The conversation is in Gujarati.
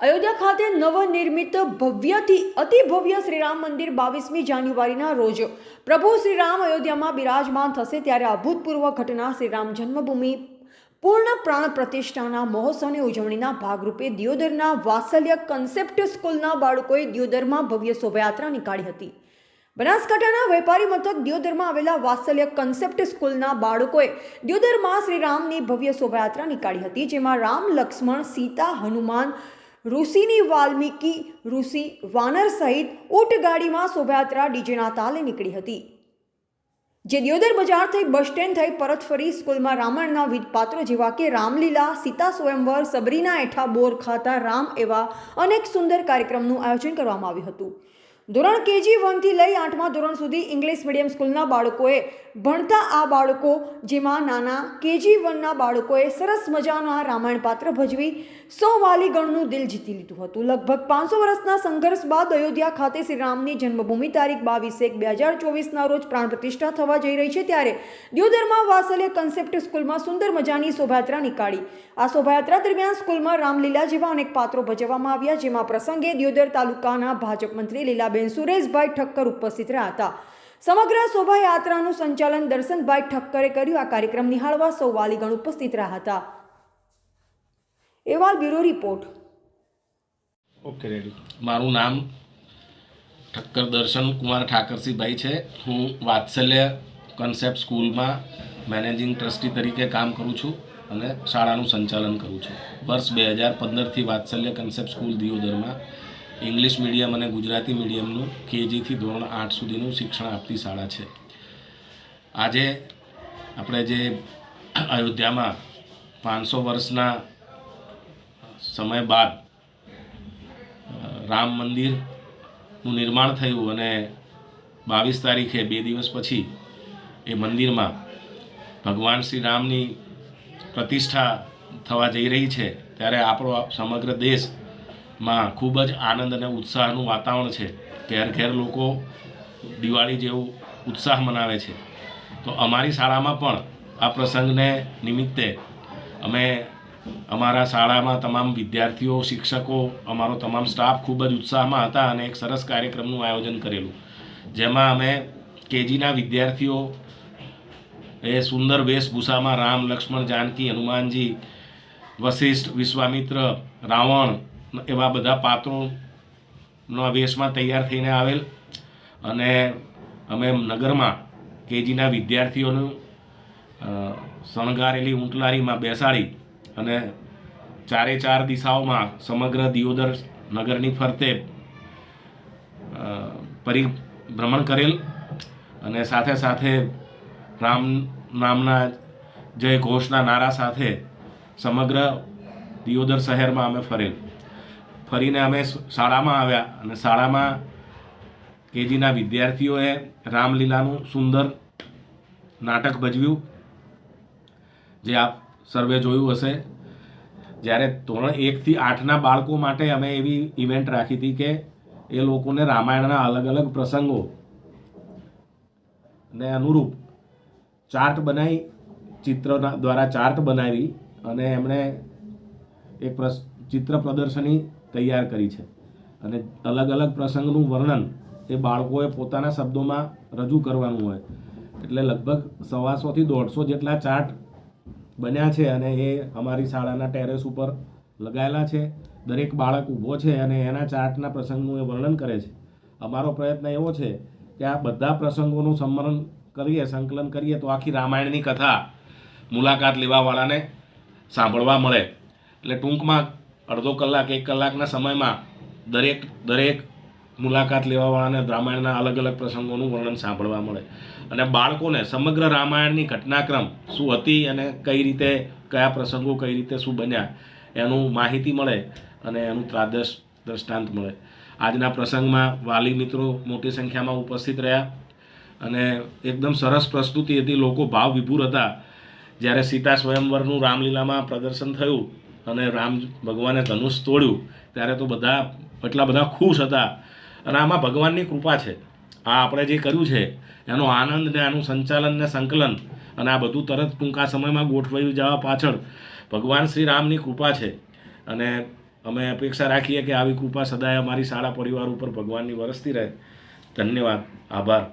અયોધ્યા ખાતે નવનિર્મિત ભવ્યથી અતિ ભવ્ય શ્રીરામ મંદિર બાવીસમી જાન્યુઆરીના રોજ. પ્રભુ શ્રીરામ અયોધ્યામાં બિરાજમાન થશે ત્યારે અભૂતપૂર્વ ઘટના શ્રીરામ જન્મભૂમિ, પૂર્ણ પ્રાણ પ્રતિષ્ઠાના મહોત્સવની ઉજવણીના ભાગરૂપે દિયોદરના વાત્સલ્ય કન્સેપ્ટ સ્કૂલના બાળકોએ દિયોદરમાં ભવ્ય શોભાયાત્રા નીકાળી હતી. બનાસકાંઠાના વેપારી મથક દિયોદરમાં આવેલા વાત્સલ્ય કન્સેપ્ટ સ્કૂલના બાળકોએ દિયોદરમાં શ્રીરામની ભવ્ય શોભાયાત્રા નીકાળી હતી, જેમાં રામ, લક્ષ્મણ, સીતા, હનુમાન ઋષિની વાલ્મીકી ઋષિ વાનર સહિત ઊંટગાડીમાં શોભાયાત્રા ડીજેના તાલે નીકળી હતી. જે દિયોદર બજાર થઈ બસ સ્ટેન્ડ થઈ પરત ફરી સ્કૂલમાં રામાયણના વિવિધ પાત્રો જેવા કે રામલીલા, સીતા સ્વયંવર, સબરીના એઠા બોર ખાતા રામ એવા અનેક સુંદર કાર્યક્રમનું આયોજન કરવામાં આવ્યું હતું. ધોરણ કેજી વનથી લઈ આઠમા ધોરણ સુધી ઇંગ્લિશ મીડિયમ સ્કૂલના બાળકોએ ભણતા આ બાળકો, જેમાં નાના કેજી વનના બાળકોએ સરસ મજાના રામાયણ પાત્ર ભજવી સો વાલીગણનું દિલ જીતી લીધું હતું. લગભગ પાંચસો વર્ષના સંઘર્ષ બાદ અયોધ્યા ખાતે શ્રીરામની જન્મભૂમિ તારીખ બાવીસ એક બે હજાર ચોવીસના રોજ પ્રાણ પ્રતિષ્ઠા થવા જઈ રહી છે ત્યારે દિયોદરમાં વાસલે કન્સેપ્ટ સ્કૂલમાં સુંદર મજાની શોભાયાત્રા નીકાળી. આ શોભાયાત્રા દરમિયાન સ્કૂલમાં રામલીલા જેવા અનેક પાત્રો ભજવવામાં આવ્યા, જેમાં પ્રસંગે દિયોદર તાલુકાના ભાજપ મંત્રી લીલાબેન સુરેશભાઈ ઠક્કર ઉપસ્થિત રહ્યા હતા. સમગ્ર શોભાયાત્રાનું સંચાલન દર્શનભાઈ ઠક્કરે કર્યું. આ કાર્યક્રમ નિહાળવા સૌ વાલીગણ ઉપસ્થિત રહ્યા હતા. એવાલ બ્યુરો રિપોર્ટ. Okay ready. મારું નામ ઠક્કર દર્શન કુમાર ઠાકરસિંહભાઈ છે. હું વાત્સલ્ય કન્સેપ્ટ સ્કૂલમાં મેનેજિંગ ટ્રસ્ટી તરીકે કામ કરું છું અને શાળાનું સંચાલન કરું છું. વર્ષ બે હજાર પંદરથી વાત્સલ્ય કન્સેપ્ટ સ્કૂલ દિયોદરમાં ઇંગ્લિશ મીડિયમ અને ગુજરાતી મીડિયમનું કેજીથી ધોરણ આઠ સુધીનું શિક્ષણ આપતી શાળા છે. આજે આપણે જે અયોધ્યામાં પાંચસો વર્ષના સમય બાદ રામ મંદિરનું નિર્માણ થયું અને બાવીસ તારીખે બે દિવસ પછી એ મંદિરમાં ભગવાન શ્રી રામની પ્રતિષ્ઠા થવા જઈ રહી છે, ત્યારે આપણો સમગ્ર દેશમાં ખૂબ જ આનંદ અને ઉત્સાહનું વાતાવરણ છે. ઘેર ઘેર લોકો દિવાળી જેવું ઉત્સાહ મનાવે છે. તો અમારી શાળામાં પણ આ પ્રસંગને નિમિત્તે અમે અમારા શાળામાં તમામ વિદ્યાર્થીઓ, શિક્ષકો, અમારો તમામ સ્ટાફ ખૂબ જ ઉત્સાહમાં હતા અને એક સરસ કાર્યક્રમનું આયોજન કરેલું. જેમાં અમે કેજીના વિદ્યાર્થીઓ એ સુંદર વેશભૂષામાં રામ, લક્ષ્મણ, જાનકી, હનુમાનજી વશિષ્ઠ વિશ્વામિત્ર, રાવણ એવા બધા પાત્રોના વેશમાં તૈયાર થઈને આવેલ. અને અમે નગરમાં કેજીના વિદ્યાર્થીઓનું શણગારેલી ઊંટલારીમાં બેસાડી અને ચારે ચાર દિશાઓમાં સમગ્ર દિયોદર નગરની ફરતે પરિભ્રમણ કરેલ અને સાથે સાથે રામ નામના જય ઘોષના નારા સાથે સમગ્ર દિયોદર શહેરમાં અમે ફરેલ. ફરીને અમે શાળામાં આવ્યા અને શાળામાં કેજીના વિદ્યાર્થીઓએ રામલીલાનું સુંદર નાટક ભજવ્યું, જે આપ સર્વે જોયું હશે. જ્યારે ધોરણ એકથી આઠના બાળકો માટે અમે એવી ઇવેન્ટ રાખી હતી કે એ લોકોને રામાયણના અલગ અલગ પ્રસંગો ને અનુરૂપ ચાર્ટ બનાવી, ચિત્રના દ્વારા ચાર્ટ બનાવી અને એમણે એક પ્રસ, ચિત્ર પ્રદર્શની તૈયાર કરી છે. અને અલગ અલગ પ્રસંગનું વર્ણન એ બાળકોએ પોતાના શબ્દોમાં રજૂ કરવાનું હોય. એટલે લગભગ સવાસોથી દોઢસો જેટલા ચાર્ટ બન્યા છે અને એ અમારી શાળાના ટેરેસ ઉપર લગાયેલા છે. દરેક બાળક ઊભો છે અને એના ચાર્ટના પ્રસંગનું એ વર્ણન કરે છે. અમારો પ્રયત્ન એવો છે કે આ બધા પ્રસંગોનું સંમરણ કરીએ, સંકલન કરીએ તો આખી રામાયણની કથા મુલાકાત લેવાવાળાને સાંભળવા મળે. એટલે ટૂંકમાં અડધો કલાક, એક કલાકના સમયમાં દરેક દરેક મુલાકાત લેવાવાળાને રામાયણના અલગ અલગ પ્રસંગોનું વર્ણન સાંભળવા મળે. અને બાળકોને સમગ્ર રામાયણની ઘટનાક્રમ શું હતી અને કઈ રીતે, કયા પ્રસંગો કઈ રીતે શું બન્યા, એનું માહિતી મળે અને એનું ત્રાદશ દ્રષ્ટાંત મળે. આજના પ્રસંગમાં વાલી મિત્રો મોટી સંખ્યામાં ઉપસ્થિત રહ્યા અને એકદમ સરસ પ્રસ્તુતિ હતી. લોકો ભાવ વિભૂર હતા. જ્યારે સીતા સ્વયંવરનું રામલીલામાં પ્રદર્શન થયું અને રામ ભગવાને ધનુષ તોડ્યું, ત્યારે તો બધા એટલા બધા ખુશ હતા. અને આમાં ભગવાનની કૃપા છે. આ આપણે જે કર્યું છે, એનો આનંદ ને આનું સંચાલન ને સંકલન અને આ બધું તરત ટૂંકા સમયમાં ગોઠવાયું જવા પાછળ ભગવાન શ્રી રામની કૃપા છે. અને અમે અપેક્ષા રાખીએ કે આવી કૃપા સદાય અમારી શાળા પરિવાર ઉપર ભગવાનની વરસતી રહે. ધન્યવાદ. આભાર.